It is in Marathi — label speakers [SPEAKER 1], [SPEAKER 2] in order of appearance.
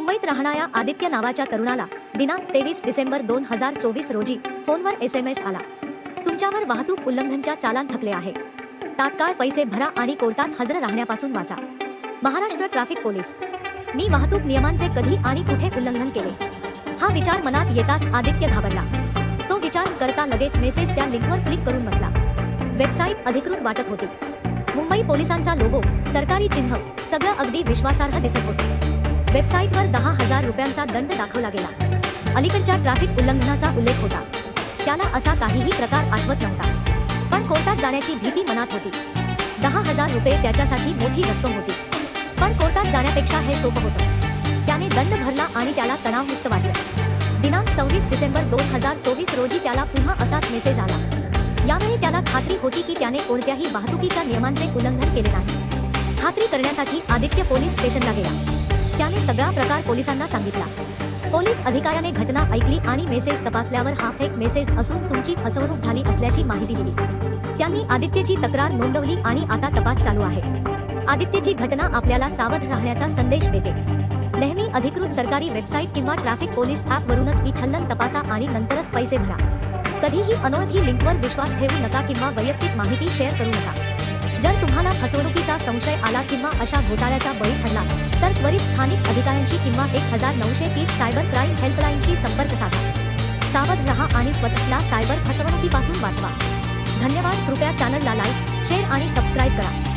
[SPEAKER 1] मुंबईत राहणाऱ्या आदित्य नावाच्या तरुणाला दिनांक तेवीस डिसेंबर दोन हजार चोवीस रोजी फोनवर एस एम एस आला. तुमच्यावर वाहतूक उल्लंघनच्या चालान थकले आहे. तात्काळ पैसे भरा आणि कोर्टात हजर राहण्यापासून वाचा. Maharashtra traffic police. मी वाहतूक नियमांचे कधी आणि कुठे उल्लंघन केले? हा विचार मनात येताच आदित्य घाबरला. तो विचार करता लगेच मेसेज त्या लिंकवर क्लिक करून बसला. वेबसाईट अधिकृत वाटत होती. मुंबई पोलिसांचा लोगो सरकारी चिन्ह सगळं अगदी विश्वासार्ह दिसत होते. वेबसाईटवर दहा हजार रुपयांचा दंड दाखवला गेला. अलीकडच्या ट्रॅफिक उल्लंघनाचा उल्लेख होता. त्याला असा काहीही प्रकार आठवत नव्हता. पण कोर्टात जाण्याची भीती मनात होती. दहा हजार रुपये त्याच्यासाठी मोठी रक्कम होती. पण कोर्टात जाण्यापेक्षा हे सोपं होतं. त्याने दंड भरला आणि त्याला तणावमुक्त वाटलं. दिनांक सव्वीस डिसेंबर दोन हजार चोवीस रोजी त्याला पुन्हा असाच मेसेज आला. यावेळी त्याला खात्री होती की त्याने कोणत्याही वाहतुकीच्या नियमांचे उल्लंघन केले नाही. खात्री करण्यासाठी आदित्य पोलीस स्टेशनला गेला. त्याने सगळा प्रकार पोलिसांना सांगितला. पोलीस अधिकाऱ्याने घटना ऐकली आणि मेसेज तपासल्यावर हा फेक मेसेज असून तुमची फसवणूक झाली असल्याची माहिती दिली. त्यांनी आदित्यची तक्रार नोंदवली आणि आता तपास चालू आहे. आदित्यची घटना आपल्याला सावध राहण्याचा संदेश देते. नेहमी अधिकृत सरकारी वेबसाईट किंवा ट्रॅफिक पोलीस ऍप वरूनच छल्लन तपासा आणि नंतरच पैसे भरा. कधीही अनोळखी लिंकवर विश्वास ठेवू नका किंवा वैयक्तिक माहिती शेअर करू नका. जर तुम्हाला फसवणुकीचा संशय आला किंवा अशा घोटाळ्याचा बळी ठरला तर त्वरित स्थानिक अधिकाऱ्यांशी किंवा एक हजार नऊशे तीस सायबर क्राईम हेल्पलाईनशी संपर्क साधा. सावध रहा आणि स्वतःला सायबर फसवणुकीपासून वाचवा. धन्यवाद. कृपया चॅनलला लाईक शेअर आणि सबस्क्राईब करा.